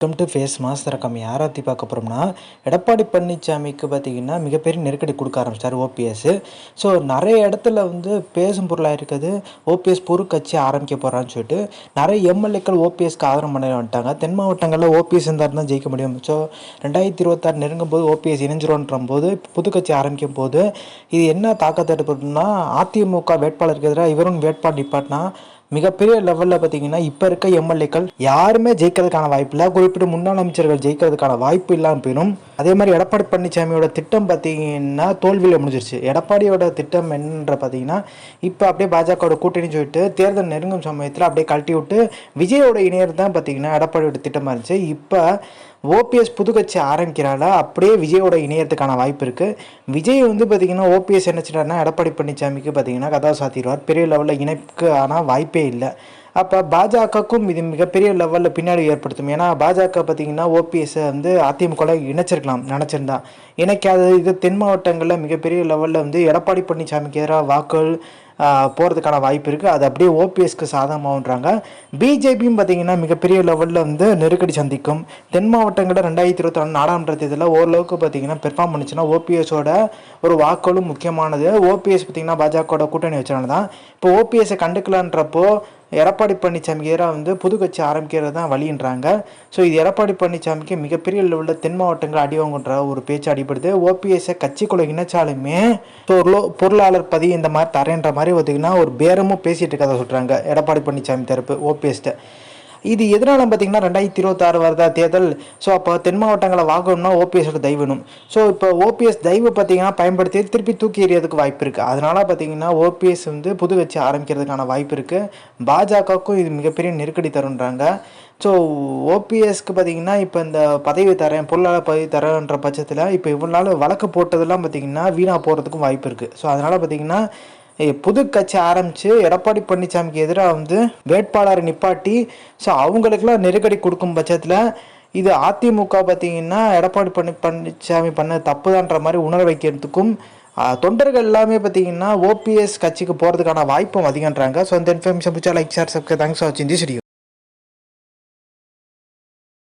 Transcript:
Welcome to face mass ரகம் யாரை பற்றி பார்க்க போகிறோம்னா எடப்பாடி பழனிசாமிக்கு பார்த்தீங்கன்னா மிகப்பெரிய நெருக்கடி கொடுக்க ஆரம்பிச்சார் ஓபிஎஸ் ஸோ நிறைய இடத்துல வந்து பேசும் பொருளாக இருக்குது. ஓபிஎஸ் பொறு கட்சி ஆரம்பிக்க போகிறான்னு சொல்லிட்டு நிறைய எம்எல்ஏக்கள் ஓபிஎஸ்க்கு ஆதரவு பண்ண வந்துட்டாங்க. தென் மாவட்டங்களில் ஓபிஎஸ் இருந்தால் தான் ஜெயிக்க முடியும். ஸோ ரெண்டாயிரத்தி இருபத்தாறு நெருங்கும் போது ஓபிஎஸ் இணைஞ்சிரோன்ற போது புது கட்சி ஆரம்பிக்கும் போது இது என்ன தாக்கத்தை ஏற்படுத்தும்னா அதிமுக வேட்பாளருக்கு எதிராக இவரும் வேட்பாளர் நிப்பாட்டினா மிகப்பெரிய லெவலில் பார்த்தீங்கன்னா இப்போ இருக்க எம்எல்ஏக்கள் யாருமே ஜெயிக்கிறதுக்கான வாய்ப்பு இல்லை குறிப்பிட்ட முன்னாள் அமைச்சர்கள் ஜெயிக்கிறதுக்கான வாய்ப்பு இல்லாமல் போயிடும். அதே மாதிரி எடப்பாடி பழனிசாமியோட திட்டம் பார்த்தீங்கன்னா தோல்வியில் முடிஞ்சிருச்சு. எடப்பாடியோட திட்டம் என்னன்ற பார்த்தீங்கன்னா இப்போ அப்படியே பாஜகவோட கூட்டணி சொல்லிட்டு தேர்தல் நெருங்கும் சமயத்தில் அப்படியே கழட்டி விட்டு விஜயோட இணையர் தான் பார்த்தீங்கன்னா எடப்பாடியோட திட்டமாக இருந்துச்சு. இப்போ ஓபிஎஸ் புது கட்சி ஆரம்பிக்கிறால அப்படியே விஜயோட இணையத்துக்கான வாய்ப்பு இருக்குது விஜய் வந்து பார்த்திங்கன்னா ஓபிஎஸ் என்ன செய்றாருன்னா எடப்பாடி பழனிசாமிக்கு பார்த்தீங்கன்னா கதா சாத்திடுவார். பெரிய லெவலில் இணைப்புக்கு ஆனால் வாய்ப்பே இல்லை. அப்போ பாஜகவுக்கும் இது மிகப்பெரிய லெவலில் பின்னாடி ஏற்படுத்தும். ஏன்னா பாஜக பார்த்திங்கன்னா ஓபிஎஸ்ஸை வந்து அதிமுகவில் இணைச்சிருக்கலாம் நினச்சிருந்தா. இணைக்காதது இது தென் மாவட்டங்களில் மிகப்பெரிய லெவலில் வந்து எடப்பாடி பழனிசாமிக்கு எதிராக வாக்குகள் போகிறதுக்கான வாய்ப்பு இருக்குது அது அப்படியே ஓபிஎஸ்க்கு சாதகமாகன்றாங்க பிஜேபியும் பார்த்தீங்கன்னா மிகப்பெரிய லெவலில் வந்து நெருக்கடி சந்திக்கும். தென் மாவட்டங்களில் ரெண்டாயிரத்தி இருபத்தி நாலு நாடாளுமன்ற தேர்தலில் ஓரளவுக்கு பார்த்தீங்கன்னா பெர்ஃபார்ம் பண்ணுச்சுன்னா ஓபிஎஸோட ஒரு வாக்களும் முக்கியமானது. ஓபிஎஸ் பார்த்தீங்கன்னா பாஜகவோட கூட்டணி வச்சனால தான். இப்போ ஓபிஎஸ்ஸை கண்டுக்கலான்றப்போ எடப்பாடி பழனிசாமிக்கு எதிராக வந்து புது கட்சி ஆரம்பிக்கிறது தான் வழின்றாங்க. ஸோ இது எடப்பாடி பழனிசாமிக்கு மிகப்பெரிய லெவலில் தென் மாவட்டங்கள் அடிவாங்கன்ற ஒரு பேச்சு அடிப்படுது ஓபிஎஸ்ஸை கட்சிக்குள்ள இணைச்சாலுமே பொருளோ பொருளாளர் பதி இந்த மாதிரி தரேன்ற மாதிரி பார்த்திங்கன்னா ஒரு பேரமும் பேசிகிட்டு இருக்கதை சொல்கிறாங்க எடப்பாடி பழனிசாமி தரப்பு ஓபிஎஸ்ட்டை இது எதனால பார்த்தீங்கன்னா ரெண்டாயிரத்தி இருபத்தாறு வருதா தேர்தல். ஸோ அப்போ தென் மாவட்டங்களை வாங்கணும்னா ஓபிஎஸோட தெய்வணும் ஸோ இப்போ ஓபிஎஸ் தெய்வ பார்த்தீங்கன்னா பயன்படுத்தி திருப்பி தூக்கி எறியதுக்கு வாய்ப்பு இருக்குது அதனால் பார்த்தீங்கன்னா ஓபிஎஸ் வந்து புது கட்சி ஆரம்பிக்கிறதுக்கான வாய்ப்பு இருக்குது பாஜகவுக்கும் இது மிகப்பெரிய நெருக்கடி தருன்றாங்க. ஸோ ஓபிஎஸ்க்கு பார்த்தீங்கன்னா இப்போ இந்த பதவி தரேன் பொருளாளர் பதவி தரேன்ற பட்சத்தில் இப்போ இவ்வளோ நாள் வழக்கு போட்டதெல்லாம் பார்த்தீங்கன்னா வீணாக போகிறதுக்கும் வாய்ப்பு இருக்குது ஸோ அதனால் பார்த்தீங்கன்னா புது கட்சி ஆரம்பித்து எடப்பாடி பழனிசாமிக்கு எதிராக வந்து வேட்பாளரை நிப்பாட்டி ஸோ அவங்களுக்கெல்லாம் நெருக்கடி கொடுக்கும் பட்சத்தில் இது அதிமுக பார்த்தீங்கன்னா எடப்பாடி பழனி பழனிசாமி பண்ண தப்புதான்ற மாதிரி உணர வைக்கிறதுக்கும் தொண்டர்கள் எல்லாமே பார்த்தீங்கன்னா ஓபிஎஸ் கட்சிக்கு போகிறதுக்கான வாய்ப்பும் அதிகன்றாங்க ஸோ இந்த இன்ஃபர்மேஷன் பிடிச்சா like share subscribe thanks for வாட்சிங் திஸ் வீடியோ